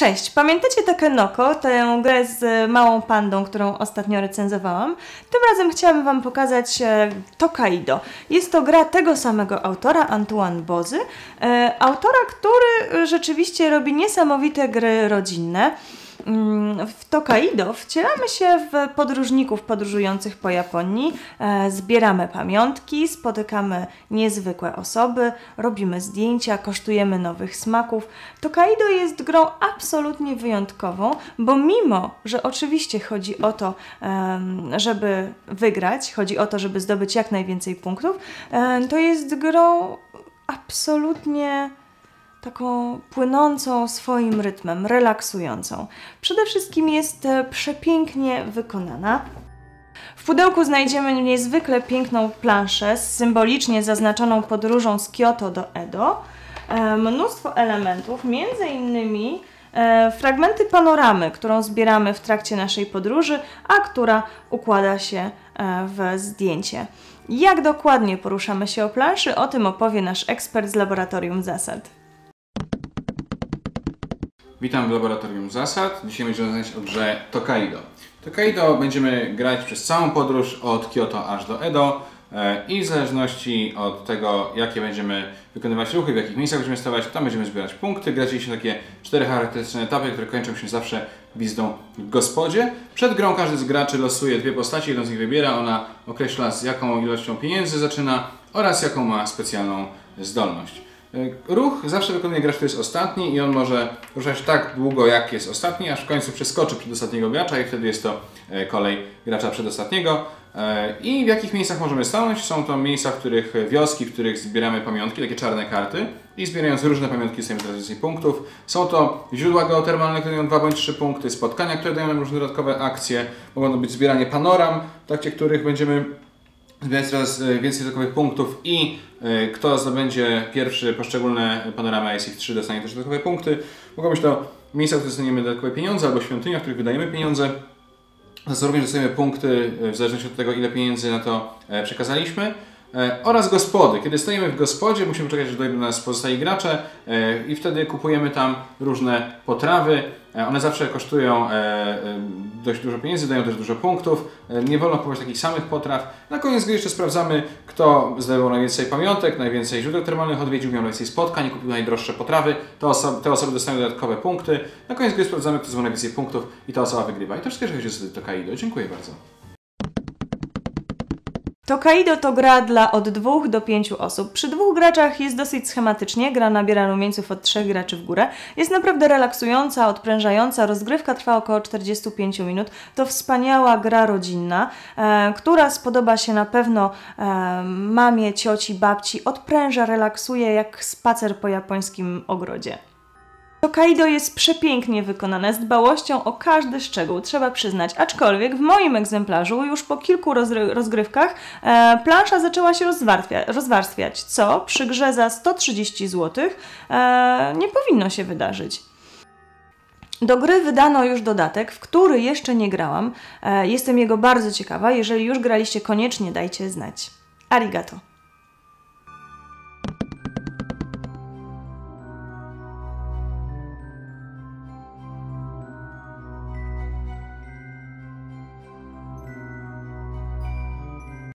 Cześć, pamiętacie Takenoko, tę grę z małą pandą, którą ostatnio recenzowałam? Tym razem chciałabym Wam pokazać e, Tokaido. Jest to gra tego samego autora, Antoine Bozy, e, autora, który rzeczywiście robi niesamowite gry rodzinne. Mm, w Tokaido wcielamy się w podróżników podróżujących po Japonii, e, zbieramy pamiątki, spotykamy niezwykłe osoby, robimy zdjęcia, kosztujemy nowych smaków. Tokaido jest grą absolutnie wyjątkową, bo mimo, że oczywiście chodzi o to, żeby wygrać, chodzi o to, żeby zdobyć jak najwięcej punktów, to jest grą absolutnie taką płynącą swoim rytmem, relaksującą. Przede wszystkim jest e, przepięknie wykonana. W pudełku znajdziemy niezwykle piękną planszę z symbolicznie zaznaczoną podróżą z Kyoto do Edo. E, mnóstwo elementów, między innymi e, fragmenty panoramy, którą zbieramy w trakcie naszej podróży, a która układa się w zdjęcie. Jak dokładnie poruszamy się o planszy, o tym opowie nasz ekspert z Laboratorium Zasad. Witam w Laboratorium Zasad. Dzisiaj będziemy rozmawiać o grze Tokaido. Tokaido będziemy grać przez całą podróż od Kyoto aż do Edo e, i w zależności od tego, jakie będziemy wykonywać ruchy, w jakich miejscach będziemy stawać, tam będziemy zbierać punkty. Gracie się takie cztery charakterystyczne etapy, które kończą się zawsze wizdą w gospodzie. Przed grą każdy z graczy losuje dwie postaci, jedną z nich wybiera, ona określa z jaką ilością pieniędzy zaczyna oraz jaką ma specjalną zdolność. E, ruch zawsze wykonuje gracz, który jest ostatni i on może ruszać tak długo, jak jest ostatni, aż w końcu przeskoczy przed ostatniego gracza i wtedy jest to e, kolej gracza przedostatniego. E, I w jakich miejscach możemy stanąć? Są to miejsca, w których wioski, w których zbieramy pamiątki, takie czarne karty i zbierając różne pamiątki dostajemy coraz więcej punktów. Są to źródła geotermalne, które dają 2 bądź 3 punkty, spotkania, które dają nam różne dodatkowe akcje. Mogą to być zbieranie panoram, w trakcie których będziemy zbierać coraz więcej dodatkowych punktów i E, kto zdobędzie pierwszy poszczególne panoramy ISX3 dostanie też dodatkowe punkty. Mogą być to miejsca, w których dostaniemy dodatkowe pieniądze albo świątynia, w których wydajemy pieniądze. Za również dostajemy punkty e, w zależności od tego, ile pieniędzy na to e, przekazaliśmy. Oraz gospody. Kiedy stajemy w gospodzie, musimy czekać, aż dojdą do nas pozostali gracze i wtedy kupujemy tam różne potrawy. One zawsze kosztują dość dużo pieniędzy, dają też dużo punktów. E, nie wolno kupować takich samych potraw. Na koniec gry jeszcze sprawdzamy, kto zdobył najwięcej pamiątek, najwięcej źródeł termalnych odwiedził, miał najwięcej spotkań, kupił najdroższe potrawy. Te osoby, te osoby dostają dodatkowe punkty. Na koniec gry sprawdzamy, kto zdobył najwięcej punktów i ta osoba wygrywa. I to wszystko, jeżeli chodzi o Kaido. Dziękuję bardzo. Tokaido to gra dla od dwóch do pięciu osób. Przy dwóch graczach jest dosyć schematycznie, gra nabiera rumieńców od trzech graczy w górę. Jest naprawdę relaksująca, odprężająca, rozgrywka trwa około 45 minut. To wspaniała gra rodzinna, e, która spodoba się na pewno e, mamie, cioci, babci, odpręża, relaksuje jak spacer po japońskim ogrodzie. Tokaido jest przepięknie wykonane, z dbałością o każdy szczegół, trzeba przyznać. Aczkolwiek w moim egzemplarzu już po kilku rozgrywkach e, plansza zaczęła się rozwarstwia rozwarstwiać, co przy grze za 130 zł e, nie powinno się wydarzyć. Do gry wydano już dodatek, w który jeszcze nie grałam. E, jestem jego bardzo ciekawa. Jeżeli już graliście, koniecznie dajcie znać. Arigato.